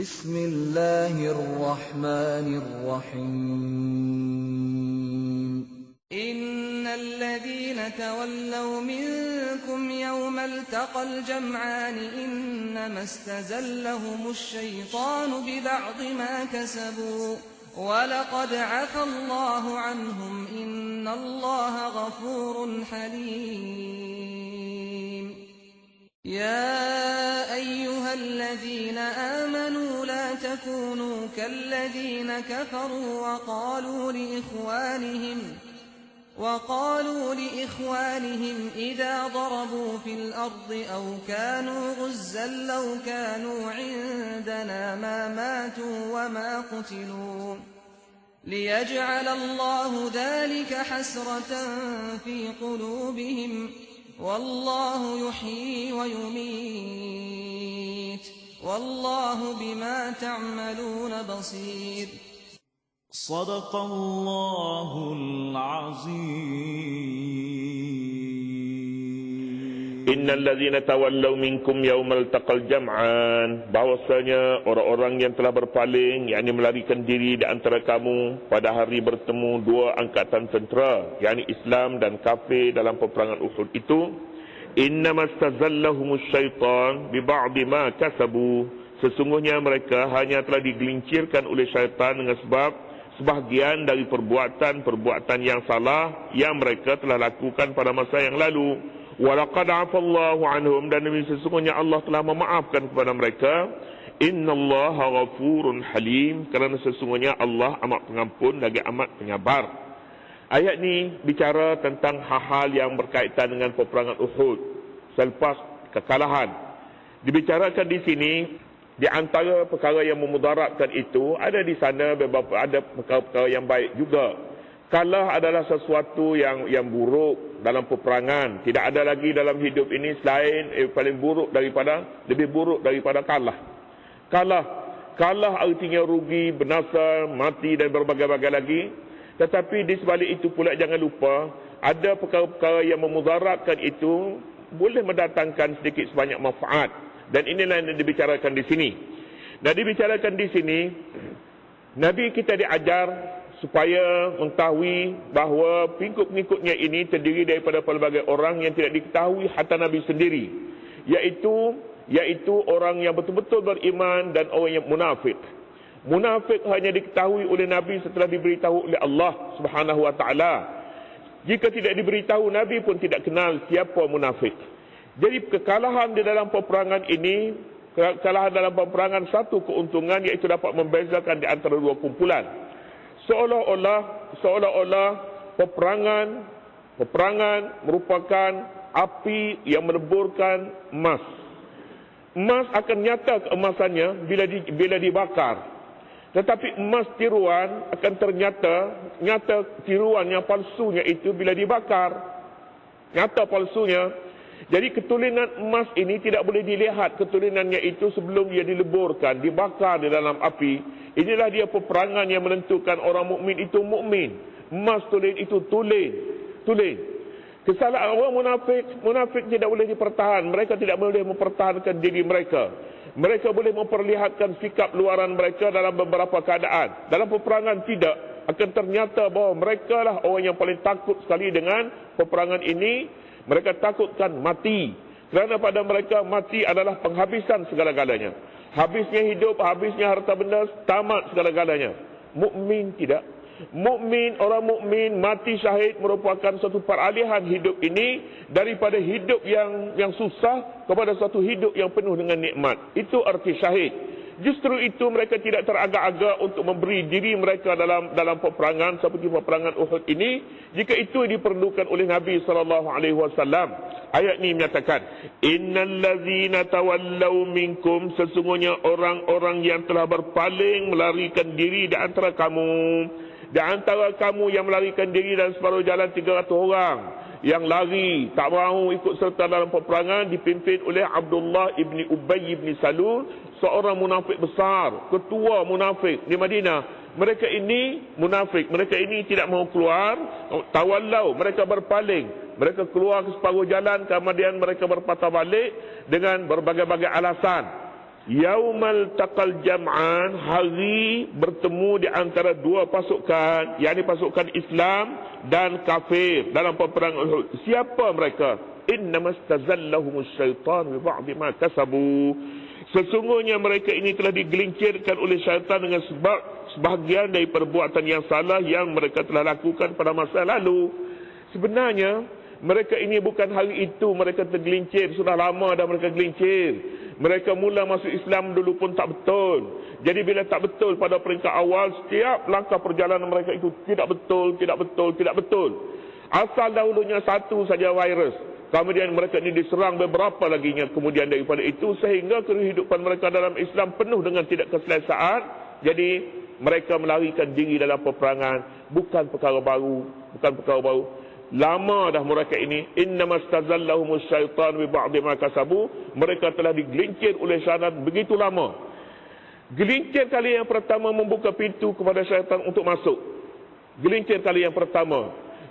بسم الله الرحمن الرحيم. إن الذين تولوا منكم يوم التقى الجمعان إنما استزلهم الشيطان ببعض ما كسبوا. ولقد عفى الله عنهم إن الله غفور حليم. يا أيها الذين آمنوا لا تكونوا كالذين كفروا وقالوا لإخوانهم وقالوا لإخوانهم إذا ضربوا في الأرض أو كانوا غزا لو كانوا عندنا ما ماتوا وما قتلوا ليجعل الله ذلك حسرة في قلوبهم والله يحيي ويميت والله بما تعملون بصير. صدق الله العظيم. Innal ladzina tawallaw minkum yawmal taqal jam'an. Bahwasanya orang-orang yang telah berpaling yakni melarikan diri di antara kamu pada hari bertemu dua angkatan tentera yakni Islam dan kafir dalam peperangan Uhud itu innamastazallahumus syaitan bi ba'di ma kasabu. Sesungguhnya mereka hanya telah digelincirkan oleh syaitan dengan sebab sebahagian dari perbuatan-perbuatan yang salah yang mereka telah lakukan pada masa yang lalu walaqad afallahu anhum. Dan demi sesungguhnya Allah telah memaafkan kepada mereka. Innallaha ghafurun halim. Kerana sesungguhnya Allah amat pengampun lagi amat penyabar. Ayat ni bicara tentang hal-hal yang berkaitan dengan peperangan Uhud selepas kekalahan. Dibicarakan di sini di antara perkara yang memudaratkan itu ada di sana beberapa ada perkara-perkara yang baik juga kalah adalah sesuatu yang yang buruk dalam peperangan. Tidak ada lagi dalam hidup ini selain eh, paling buruk daripada lebih buruk daripada kalah. Kalah. Kalah artinya rugi binasa mati dan berbagai-bagai lagi. Tetapi di sebalik itu pula jangan lupa ada perkara-perkara yang memudaratkan itu boleh mendatangkan sedikit sebanyak manfaat. Dan inilah yang dibicarakan di sini. Dan dibicarakan di sini, Nabi kita diajar supaya mengetahui bahawa pengikut-pengikutnya ini terdiri daripada pelbagai orang yang tidak diketahui hatta Nabi sendiri. Iaitu, iaitu orang yang betul-betul beriman dan orang yang munafik. Munafik hanya diketahui oleh Nabi setelah diberitahu oleh Allah subhanahu wa ta'ala. Jika tidak diberitahu, Nabi pun tidak kenal siapa munafik. Jadi kekalahan di dalam peperangan ini, kekalahan dalam peperangan satu keuntungan iaitu dapat membezakan di antara dua kumpulan. Seolah-olah seolah-olah peperangan peperangan merupakan api yang meneburkan emas. Emas akan nyata keemasannya bila di, bila dibakar. Tetapi emas tiruan akan ternyata nyata tiruan yang palsunya itu bila dibakar. Nyata palsunya jadi ketulinan emas ini tidak boleh dilihat ketulinannya itu sebelum dia dileburkan, dibakar di dalam api. Inilah dia peperangan yang menentukan orang mukmin itu mukmin. Emas tulin itu tulin. Tulin. Kesalahan orang munafik, munafik tidak boleh dipertahan. Mereka tidak boleh mempertahankan diri mereka. Mereka boleh memperlihatkan sikap luaran mereka dalam beberapa keadaan. Dalam peperangan tidak. Akan ternyata bahawa mereka lah orang yang paling takut sekali dengan peperangan ini mereka takutkan mati. Kerana pada mereka mati adalah penghabisan segala-galanya. Habisnya hidup, habisnya harta benda, tamat segala-galanya. Mukmin tidak. Mukmin, orang mukmin mati syahid merupakan satu peralihan hidup ini daripada hidup yang yang susah kepada satu hidup yang penuh dengan nikmat. Itu arti syahid. Justru itu mereka tidak teragak-agak untuk memberi diri mereka dalam dalam peperangan seperti peperangan Uhud ini jika itu diperlukan oleh Nabi sallallahu alaihi wasallam. Ayat ini menyatakan, "Innallazina tawallaw minkum sesungguhnya orang-orang yang telah berpaling melarikan diri di antara kamu, di antara kamu yang melarikan diri dalam separuh jalan 300 orang." yang lari tak mahu ikut serta dalam peperangan dipimpin oleh Abdullah ibni Ubay ibni Salul seorang munafik besar ketua munafik di Madinah mereka ini munafik mereka ini tidak mahu keluar tawallau mereka berpaling mereka keluar ke separuh jalan kemudian mereka berpatah balik dengan berbagai-bagai alasan Yaumal taqal jam'an hari bertemu di antara dua pasukan yakni pasukan Islam dan kafir dalam peperangan Uhud. Siapa mereka? Innamastazallahum syaitan bi ba'di ma kasabu. Sesungguhnya mereka ini telah digelincirkan oleh syaitan dengan sebab sebahagian dari perbuatan yang salah yang mereka telah lakukan pada masa lalu. Sebenarnya mereka ini bukan hari itu mereka tergelincir, sudah lama dah mereka gelincir. Mereka mula masuk Islam dulu pun tak betul. Jadi bila tak betul pada peringkat awal, setiap langkah perjalanan mereka itu tidak betul, tidak betul, tidak betul. Asal dahulunya satu saja virus. Kemudian mereka ini diserang beberapa laginya kemudian daripada itu sehingga kehidupan mereka dalam Islam penuh dengan tidak keselesaan. Jadi mereka melarikan diri dalam peperangan. Bukan perkara baru. Bukan perkara baru. Lama dah mereka ini innamastazallahum syaitan bi ba'd ma kasabu mereka telah digelincir oleh syaitan begitu lama. Gelincir kali yang pertama membuka pintu kepada syaitan untuk masuk. Gelincir kali yang pertama.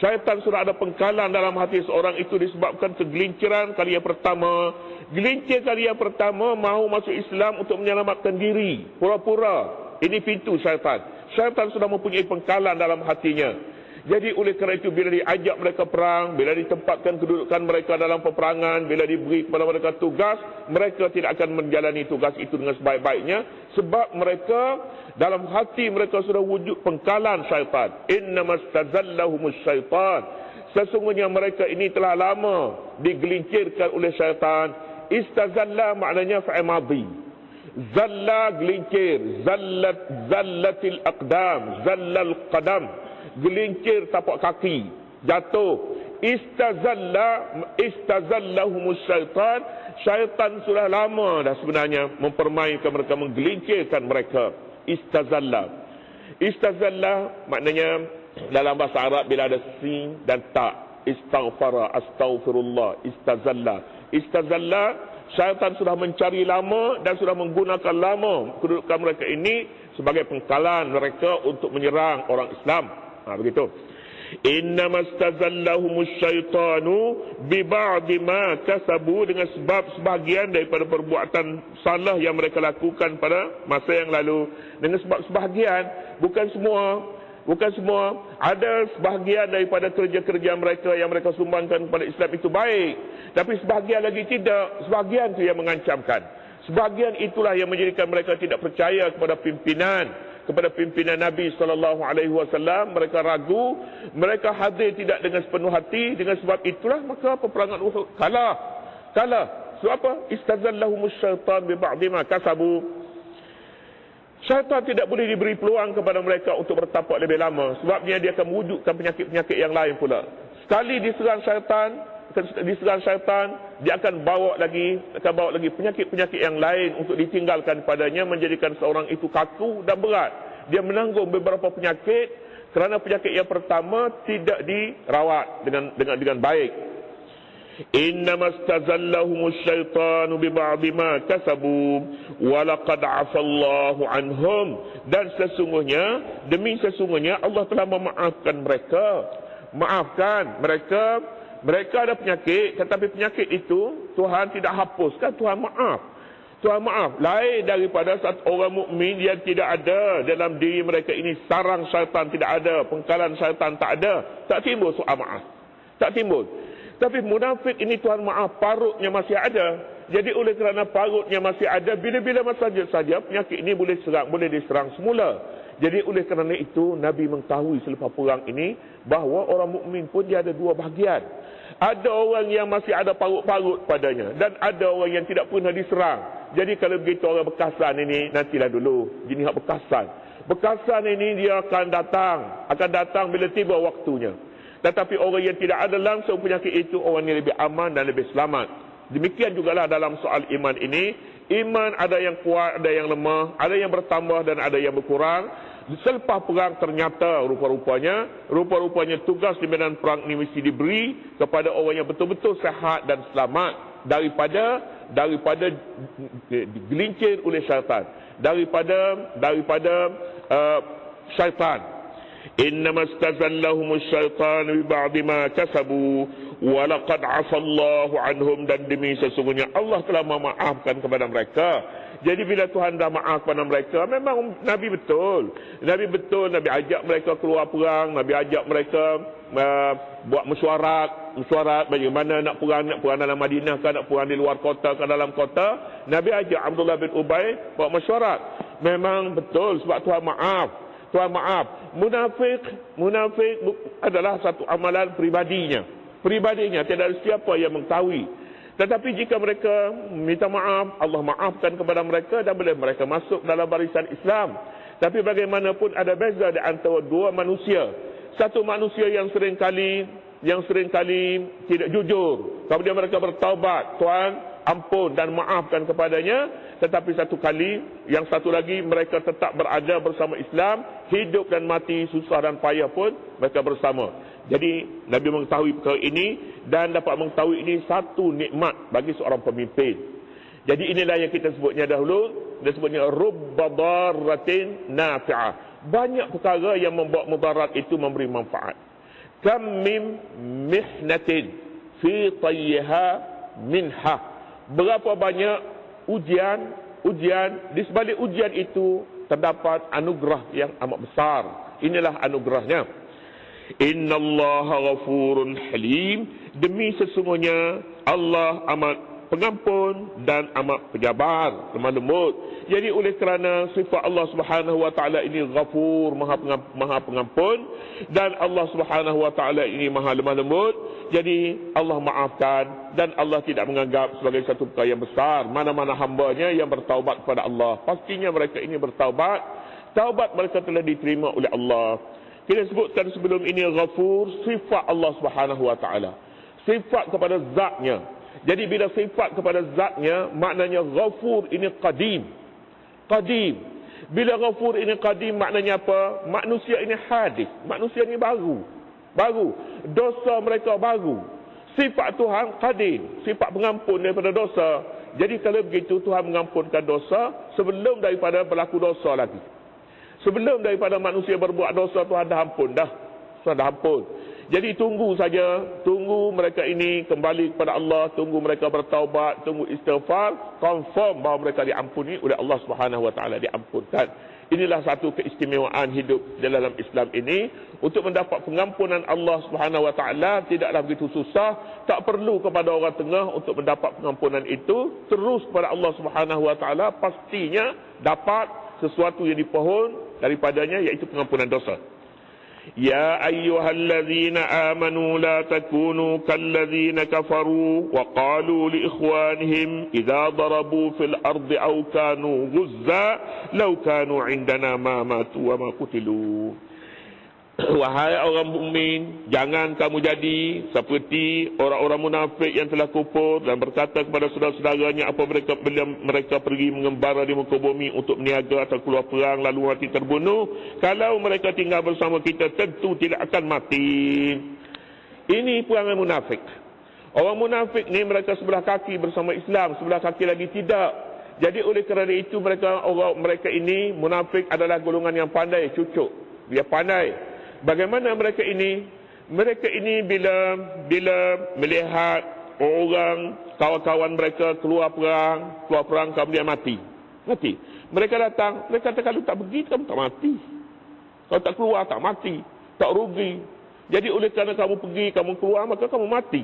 Syaitan sudah ada pengkalan dalam hati seorang itu disebabkan kegelinciran kali yang pertama. Gelincir kali yang pertama mahu masuk Islam untuk menyelamatkan diri. Pura-pura. Ini pintu syaitan. Syaitan sudah mempunyai pengkalan dalam hatinya. Jadi oleh kerana itu bila diajak mereka perang, bila ditempatkan kedudukan mereka dalam peperangan, bila diberi kepada mereka tugas, mereka tidak akan menjalani tugas itu dengan sebaik-baiknya sebab mereka dalam hati mereka sudah wujud pengkalan syaitan. Innamastazallahum syaitan. Sesungguhnya mereka ini telah lama digelincirkan oleh syaitan. Istazalla maknanya fa'il madhi. Zalla gelincir, zallat zallatil aqdam, zallal qadam gelincir tapak kaki, jatuh. Istazalla istazallahum syaitan. Syaitan sudah lama dah sebenarnya mempermainkan mereka, menggelincirkan mereka. Istazalla. Istazalla maknanya dalam bahasa Arab bila ada sin dan tak. Istaghfara, astaghfirullah, istazalla. Istazalla, syaitan sudah mencari lama dan sudah menggunakan lama kedudukan mereka ini sebagai pengkalan mereka untuk menyerang orang Islam. Ha, begitu. Innamastazallahum syaitanu bi ba'di ma kasabu dengan sebab sebahagian daripada perbuatan salah yang mereka lakukan pada masa yang lalu. Dengan sebab sebahagian bukan semua bukan semua. Ada sebahagian daripada kerja-kerja mereka yang mereka sumbangkan kepada Islam itu baik. Tapi sebahagian lagi tidak. Sebahagian itu yang mengancamkan. Sebahagian itulah yang menjadikan mereka tidak percaya kepada pimpinan kepada pimpinan Nabi sallallahu alaihi wasallam mereka ragu mereka hadir tidak dengan sepenuh hati dengan sebab itulah maka peperangan Uhud? Kalah. Kalah. Sebab apa? Istazallahum syaitan bi ba'd ma kasabu. Syaitan tidak boleh diberi peluang kepada mereka untuk bertapak lebih lama. Sebabnya dia akan mewujudkan penyakit-penyakit yang lain pula. Sekali diserang syaitan diserang syaitan dia akan bawa lagi akan bawa lagi penyakit-penyakit yang lain untuk ditinggalkan padanya menjadikan seorang itu kaku dan berat. Dia menanggung beberapa penyakit kerana penyakit yang pertama tidak dirawat dengan dengan dengan baik. Innamastazallahum syaitanu bi ba'd ma kasabu wa laqad 'afallahu anhum. Dan sesungguhnya demi sesungguhnya Allah telah memaafkan mereka. Maafkan mereka mereka ada penyakit, tetapi penyakit itu Tuhan tidak hapuskan, Tuhan maaf. Tuhan maaf. Lain daripada satu orang mukmin yang tidak ada dalam diri mereka ini sarang syaitan tidak ada, pengkalan syaitan tak ada, tak timbul soal maaf. Tak timbul. Tapi munafik ini Tuhan maaf, parutnya masih ada. Jadi oleh kerana parutnya masih ada, bila-bila masa saja penyakit ini boleh serang, boleh diserang semula. Jadi oleh kerana itu Nabi mengetahui selepas perang ini bahawa orang mukmin pun dia ada dua bahagian. Ada orang yang masih ada parut-parut padanya dan ada orang yang tidak pernah diserang. Jadi kalau begitu orang bekasan ini nantilah dulu jenis bekasan. Bekasan ini dia akan datang, akan datang bila tiba waktunya. Tetapi orang yang tidak ada langsung penyakit itu orang yang lebih aman dan lebih selamat. Demikian jugalah dalam soal iman ini, iman ada yang kuat, ada yang lemah, ada yang bertambah dan ada yang berkurang. Selepas perang ternyata rupa-rupanya, rupa-rupanya tugas di medan perang ini mesti diberi kepada orang yang betul-betul sehat dan selamat daripada daripada digelincir oleh syaitan, daripada daripada uh, syaitan. Stazallahum syaitan bi ba'd ma kasabu wa laqad 'afallahu anhum dan demi sesungguhnya Allah telah memaafkan kepada mereka Jadi bila Tuhan dah maaf kepada mereka, memang Nabi betul. Nabi betul, Nabi ajak mereka keluar perang, Nabi ajak mereka uh, buat mesyuarat, mesyuarat bagaimana nak perang, nak perang dalam Madinah ke, nak perang di luar kota ke dalam kota. Nabi ajak Abdullah bin Ubay buat mesyuarat. Memang betul sebab Tuhan maaf. Tuhan maaf. Munafik, munafik adalah satu amalan pribadinya. Pribadinya, tidak ada siapa yang mengetahui. Tetapi jika mereka minta maaf, Allah maafkan kepada mereka dan boleh mereka masuk dalam barisan Islam. Tapi bagaimanapun ada beza di antara dua manusia. Satu manusia yang sering kali yang sering kali tidak jujur. Kemudian mereka bertaubat, Tuhan ampun dan maafkan kepadanya. Tetapi satu kali, yang satu lagi mereka tetap berada bersama Islam, hidup dan mati, susah dan payah pun mereka bersama. Jadi Nabi mengetahui perkara ini dan dapat mengetahui ini satu nikmat bagi seorang pemimpin. Jadi inilah yang kita sebutnya dahulu, dia sebutnya rubbadaratin nafi'ah. Banyak perkara yang membawa mudarat itu memberi manfaat. Kam mim mihnatin fi tayyiha minha. Berapa banyak ujian, ujian di sebalik ujian itu terdapat anugerah yang amat besar. Inilah anugerahnya. Inna Allah ghafurun halim. Demi sesungguhnya Allah amat pengampun dan amat penyabar, lemah lembut. Jadi oleh kerana sifat Allah Subhanahu wa taala ini ghafur, maha pengampun, maha pengampun dan Allah Subhanahu wa taala ini maha lemah lembut, jadi Allah maafkan dan Allah tidak menganggap sebagai satu perkara yang besar mana-mana hamba-Nya yang bertaubat kepada Allah. Pastinya mereka ini bertaubat, taubat mereka telah diterima oleh Allah. Kita sebutkan sebelum ini ghafur sifat Allah Subhanahu wa taala. Sifat kepada zatnya. Jadi bila sifat kepada zatnya maknanya ghafur ini qadim. Qadim. Bila ghafur ini qadim maknanya apa? Manusia ini hadis. Manusia ini baru. Baru. Dosa mereka baru. Sifat Tuhan qadim. Sifat pengampun daripada dosa. Jadi kalau begitu Tuhan mengampunkan dosa sebelum daripada berlaku dosa lagi. Sebelum daripada manusia berbuat dosa Tuhan dah ampun dah. Tuhan dah ampun. Jadi tunggu saja, tunggu mereka ini kembali kepada Allah, tunggu mereka bertaubat, tunggu istighfar, confirm bahawa mereka diampuni oleh Allah Subhanahu Wa Taala. Diampunkan. Inilah satu keistimewaan hidup dalam Islam ini. Untuk mendapat pengampunan Allah Subhanahu Wa Taala tidaklah begitu susah, tak perlu kepada orang tengah untuk mendapat pengampunan itu, terus kepada Allah Subhanahu Wa Taala pastinya dapat sesuatu yang dipohon daripadanya iaitu pengampunan dosa. Ya ayyuhallazina amanu la takunu kallazina kafaru wa qalu li ikhwanihim idza darabu fil ardi aw kanu ghuzza law kanu indana ma matu wa ma qutilu. Wahai orang mukmin, jangan kamu jadi seperti orang-orang munafik yang telah kufur dan berkata kepada saudara-saudaranya apa mereka bila mereka pergi mengembara di muka bumi untuk meniaga atau keluar perang lalu mati terbunuh. Kalau mereka tinggal bersama kita tentu tidak akan mati. Ini perangai munafik. Orang munafik ni mereka sebelah kaki bersama Islam, sebelah kaki lagi tidak. Jadi oleh kerana itu mereka orang mereka ini munafik adalah golongan yang pandai, cucuk. Dia pandai Bagaimana mereka ini? Mereka ini bila bila melihat orang kawan-kawan mereka keluar perang, keluar perang kemudian mati. Mati. Mereka datang, mereka kata kalau tak pergi kamu tak mati. Kalau tak keluar tak mati, tak rugi. Jadi oleh kerana kamu pergi, kamu keluar maka kamu mati.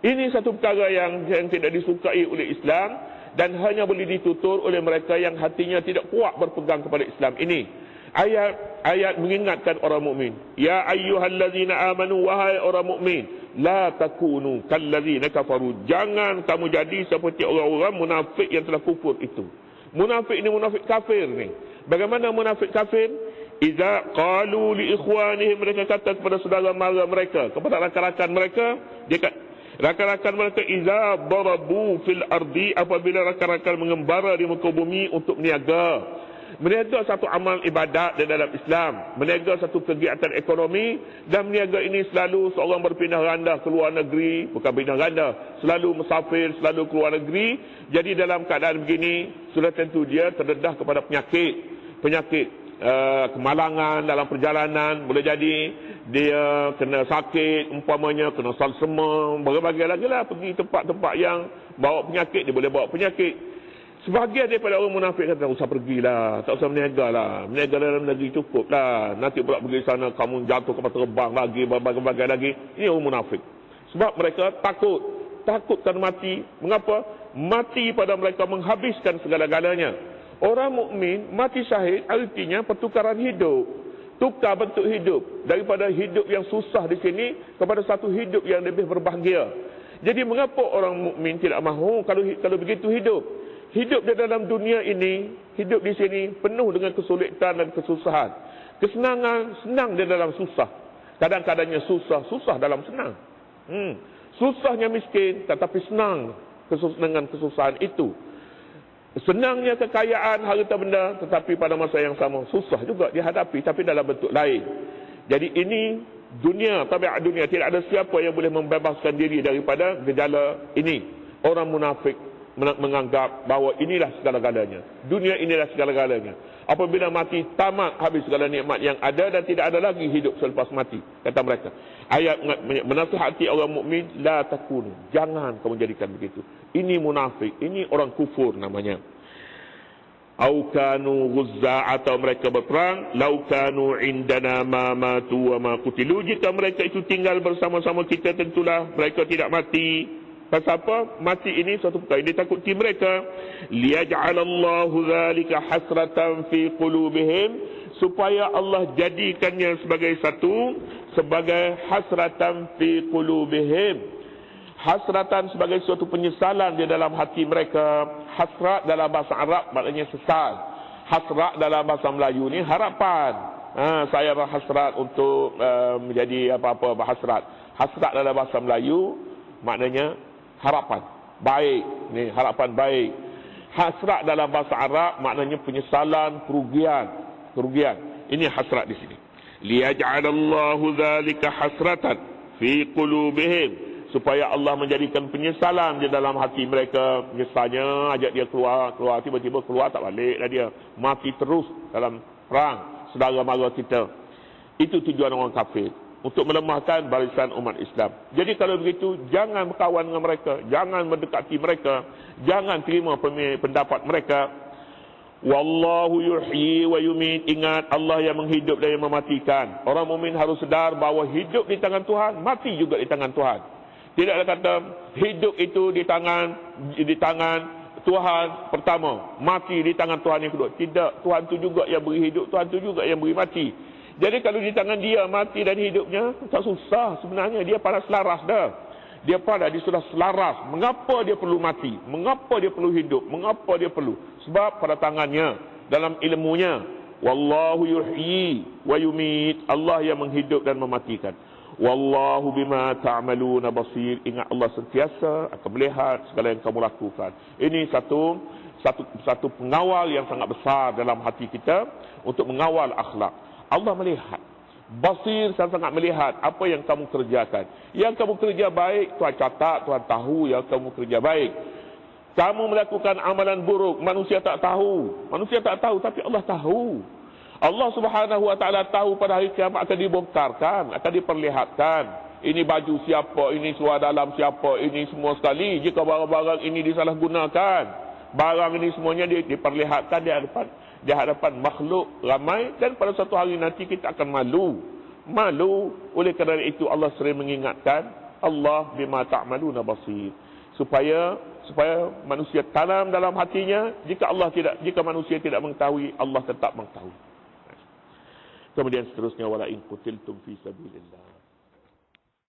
Ini satu perkara yang yang tidak disukai oleh Islam dan hanya boleh ditutur oleh mereka yang hatinya tidak kuat berpegang kepada Islam ini ayat ayat mengingatkan orang mukmin. Ya ayyuhallazina amanu wahai orang mukmin la takunu kallazina kafaru. Jangan kamu jadi seperti orang-orang munafik yang telah kufur itu. Munafik ini munafik kafir ni. Bagaimana munafik kafir? Iza qalu li ikhwanihim mereka kata kepada saudara mara mereka kepada rakan-rakan mereka dia kata rakan-rakan mereka iza darabu fil ardi apabila rakan-rakan mengembara di muka bumi untuk niaga Meniaga satu amal ibadat di dalam Islam. Meniaga satu kegiatan ekonomi. Dan meniaga ini selalu seorang berpindah randa ke luar negeri. Bukan pindah randa. Selalu musafir, selalu keluar negeri. Jadi dalam keadaan begini, sudah tentu dia terdedah kepada penyakit. Penyakit uh, kemalangan dalam perjalanan. Boleh jadi dia kena sakit, umpamanya kena salsema. Berbagai lagi lah pergi tempat-tempat yang bawa penyakit. Dia boleh bawa penyakit. Sebahagian daripada orang munafik kata, usah pergilah, tak usah berniaga lah. Berniaga dalam negeri cukup lah. Nanti pula pergi sana, kamu jatuh kapal terbang lagi, berbagai-bagai lagi. Ini orang munafik. Sebab mereka takut. Takutkan mati. Mengapa? Mati pada mereka menghabiskan segala-galanya. Orang mukmin mati syahid artinya pertukaran hidup. Tukar bentuk hidup. Daripada hidup yang susah di sini kepada satu hidup yang lebih berbahagia. Jadi mengapa orang mukmin tidak mahu kalau kalau begitu hidup? Hidup di dalam dunia ini, hidup di sini penuh dengan kesulitan dan kesusahan. Kesenangan senang di dalam susah. Kadang-kadangnya susah, susah dalam senang. Hmm. Susahnya miskin tetapi senang dengan kesusahan itu. Senangnya kekayaan harta benda tetapi pada masa yang sama susah juga dihadapi tapi dalam bentuk lain. Jadi ini dunia, tabiat dunia tidak ada siapa yang boleh membebaskan diri daripada gejala ini. Orang munafik menganggap bahawa inilah segala-galanya. Dunia inilah segala-galanya. Apabila mati, tamat habis segala nikmat yang ada dan tidak ada lagi hidup selepas mati. Kata mereka. Ayat menasihati orang mukmin La takun. Jangan kamu jadikan begitu. Ini munafik. Ini orang kufur namanya. Au kanu guzza atau mereka berperang lau kanu indana ma matu wa ma kutilu jika mereka itu tinggal bersama-sama kita tentulah mereka tidak mati Pasal apa? Mati ini suatu perkara. Dia takuti mereka. Liyaj'alallahu dhalika hasratan fi qulubihim. Supaya Allah jadikannya sebagai satu. Sebagai hasratan fi qulubihim. Hasratan sebagai suatu penyesalan di dalam hati mereka. Hasrat dalam bahasa Arab maknanya sesal. Hasrat dalam bahasa Melayu ni harapan. Ha, saya berhasrat untuk uh, menjadi apa-apa berhasrat. Hasrat dalam bahasa Melayu maknanya harapan. Baik. Ni harapan baik. Hasrat dalam bahasa Arab maknanya penyesalan kerugian. Kerugian. Ini hasrat di sini. Liyaj'alallahu dzalika hasratan fi qulubihim. Supaya Allah menjadikan penyesalan di dalam hati mereka. Menyesalnya ajak dia keluar keluar tiba-tiba keluar tak balik lah dia. Mati terus dalam perang saudara mara kita. Itu tujuan orang kafir untuk melemahkan barisan umat Islam. Jadi kalau begitu, jangan berkawan dengan mereka. Jangan mendekati mereka. Jangan terima pendapat mereka. Wallahu yuhyi wa yumit. Ingat Allah yang menghidup dan yang mematikan. Orang mumin harus sedar bahawa hidup di tangan Tuhan, mati juga di tangan Tuhan. Tidak ada kata hidup itu di tangan di tangan Tuhan pertama, mati di tangan Tuhan yang kedua. Tidak, Tuhan itu juga yang beri hidup, Tuhan itu juga yang beri mati. Jadi kalau di tangan dia mati dan hidupnya tak susah sebenarnya dia pada selaras dah. Dia pada dia sudah selaras. Mengapa dia perlu mati? Mengapa dia perlu hidup? Mengapa dia perlu? Sebab pada tangannya dalam ilmunya wallahu yuhyi wa yumit. Allah yang menghidup dan mematikan. Wallahu bima ta'maluna basir. Ingat Allah sentiasa akan melihat segala yang kamu lakukan. Ini satu satu satu pengawal yang sangat besar dalam hati kita untuk mengawal akhlak. Allah melihat. Basir sangat-sangat melihat apa yang kamu kerjakan. Yang kamu kerja baik, Tuhan catat, Tuhan tahu yang kamu kerja baik. Kamu melakukan amalan buruk, manusia tak tahu. Manusia tak tahu, tapi Allah tahu. Allah subhanahu wa ta'ala tahu pada hari kiamat akan dibongkarkan, akan diperlihatkan. Ini baju siapa, ini suara dalam siapa, ini semua sekali. Jika barang-barang ini disalahgunakan, barang ini semuanya diperlihatkan di hadapan di hadapan makhluk ramai dan pada satu hari nanti kita akan malu. Malu oleh kerana itu Allah sering mengingatkan Allah bima ta'maluna basir supaya supaya manusia tanam dalam hatinya jika Allah tidak jika manusia tidak mengetahui Allah tetap mengetahui. Kemudian seterusnya wala in qutiltum fi sabilillah